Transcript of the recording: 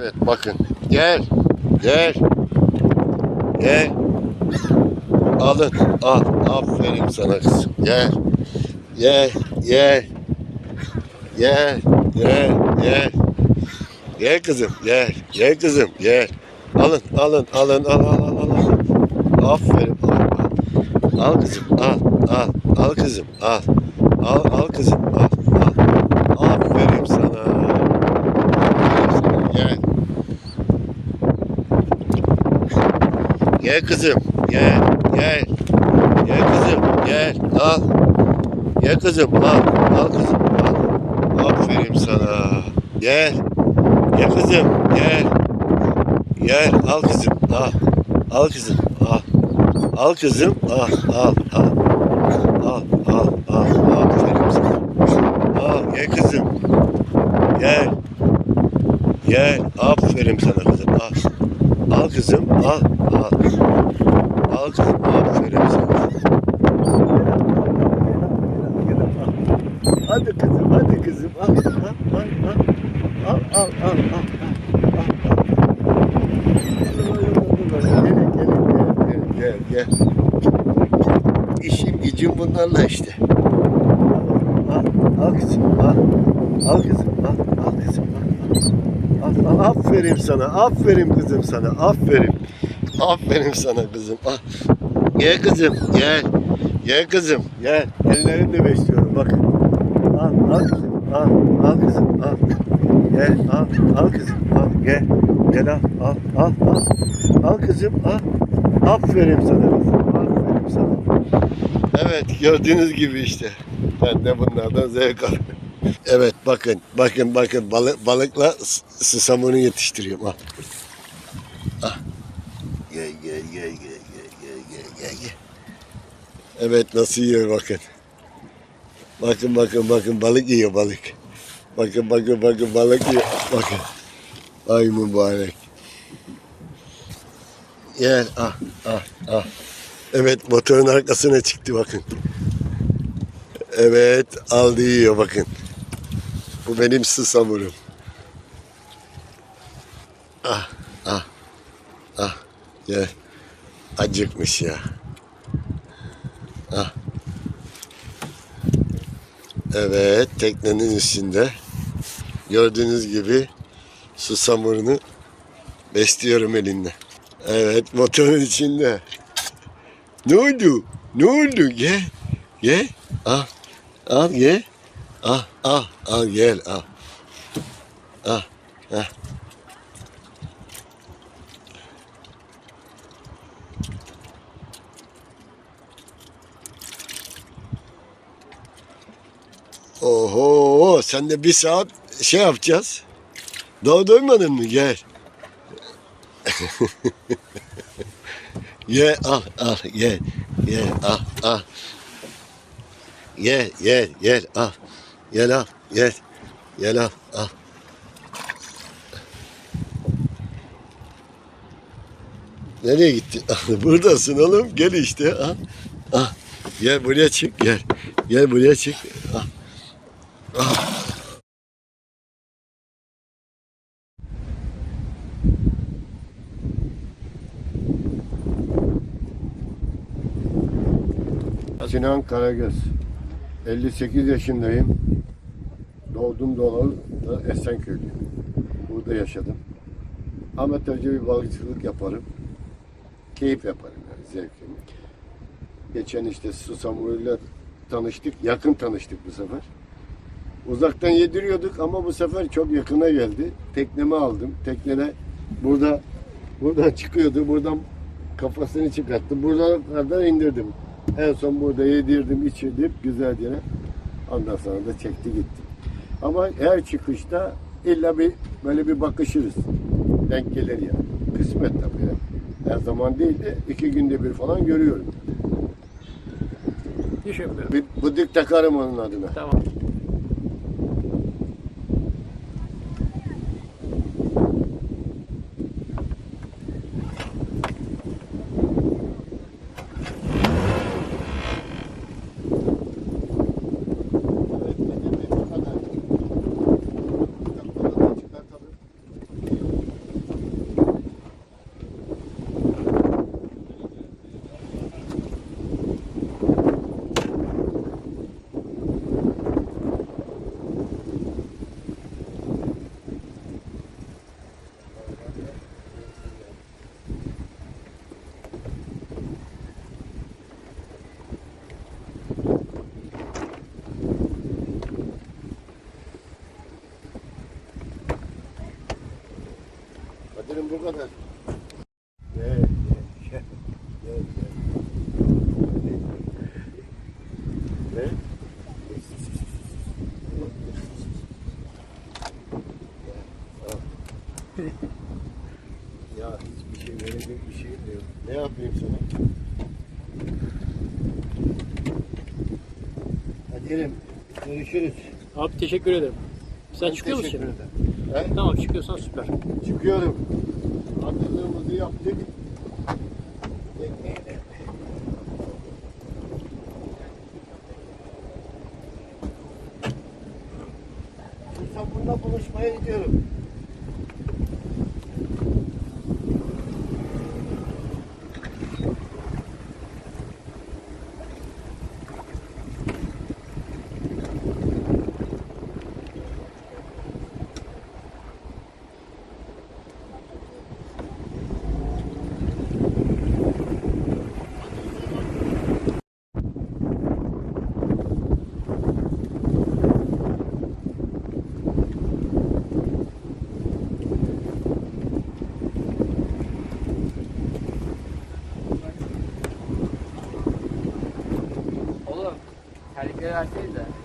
Evet bakın. Gel. Gel. Gel. Alın. Al. Aferin sana kızım. Gel. Gel. Gel. Gel. Gel. Gel. Gel kızım. Gel. Gel kızım. Gel. Alın. Alın. Alın. Al. Al. Al. Al. Aferin. Al. Al. Al kızım. Al. Al. Al kızım. Al. Al. Al kızım. Al. Aferin sana. Aferin sana. Gel. Gel kızım. Gel. Gel. Gel kızım. Gel. Al. Gel kızım. Al. Al kızım. Al. Aferin sana. Gel. Gel kızım. Gel. Gel. Al kızım. Al. Al kızım. Al. Al kızım. Al. Al. Al. Al. Al. Al. Aferin sana. Al. Gel kızım. Gel. Gel. Aferin sana kızım. Al. Al kızım. Al. Al. Al kızım. Aferin sana. Hadi kızım. Hadi kızım. Al. Al. Al. Al. Al. Al. Al. Gel, gel, gel. İşim gücüm bunlarla işte. Al, al kızım, al. Al kızım, al, al kızım, al. Al, al. Aferin sana, aferin kızım sana, aferin. Aferin sana kızım, al. Gel kızım, gel. Gel kızım, gel. Ellerini de besliyorum, bakın. Al, al kızım, al, al kızım, al. Gel, al, al kızım, al, gel. Gel al, al, al, al. Al kızım, al. Aferin sana kızım, aferin sana. Evet, gördüğünüz gibi işte. Ben de bunlardan zevk alıyorum. Evet, bakın, bakın, bakın. Balık, balıkla susamını yetiştiriyorum. Al. Ah. Gel, gel, gel, gel, gel, gel, gel, gel, gel. Evet, nasıl yiyor bakın. Bakın, bakın, bakın. Balık yiyor, balık. Bakın, bakın, bakın. Balık yiyor. Bakın. Ay mübarek. Gel, ah, ah, ah. Evet, motorun arkasına çıktı bakın. Evet, aldı yiyor bakın. Bu benim susamurum. Ah, ah, ah. Gel. Acıkmış ya. Ah. Evet, teknenin üstünde. Gördüğünüz gibi susamurunu besliyorum elimle. Evet, motorun içinde. Ne oldu? Ne oldu? Gel. Gel. Al. Al gel. Ah ah ah gel ah. Ah ah. Oho sen de bir saat şey yapacağız. Daha doymadın mı? Gel. gel al ah, al ah, gel. Gel al ah, al. Gel gel gel al. Gel al gel. Gel al al. Nereye gitti? Buradasın oğlum. Gel işte. Al. Al. Gel buraya çık gel. Gel buraya çık. Al. Al. Sinan Karagöz. 58 yaşındayım. Doğdum doğalı da Esenköy'lüyüm. Burada yaşadım. Amatörce bir balıkçılık yaparım. Keyif yaparım yani zevkimi. Geçen işte Susamur'uyla tanıştık. Yakın tanıştık bu sefer. Uzaktan yediriyorduk ama bu sefer çok yakına geldi. Teknemi aldım. Teknene burada buradan çıkıyordu. Buradan kafasını çıkarttı. Buradan indirdim. En son burada yedirdim, içirdim güzel yere. Ondan sonra da çekti gitti. Ama her çıkışta illa bir böyle bir bakışırız. Denk gelir ya. Kısmet tabii ya. Her zaman değil de iki günde bir falan görüyorum. İş yapıyorum. Bir bıdık takarım onun adına. Tamam. Kadir'im bu kadar. Gel, gel, gel. Gel, gel. Gel. Ya hiçbir şey verecek bir şey de yok. Ne yapayım sana? Kadir'im görüşürüz. Abi teşekkür ederim. Sen çıkıyor musun şimdi? He? Tamam çıkıyorsan süper. Çıkıyorum. Hazırlığımızı yaptık. Bekleyelim. Fırsatında buluşmaya gidiyorum. Oğlum terlikleri verseniz de.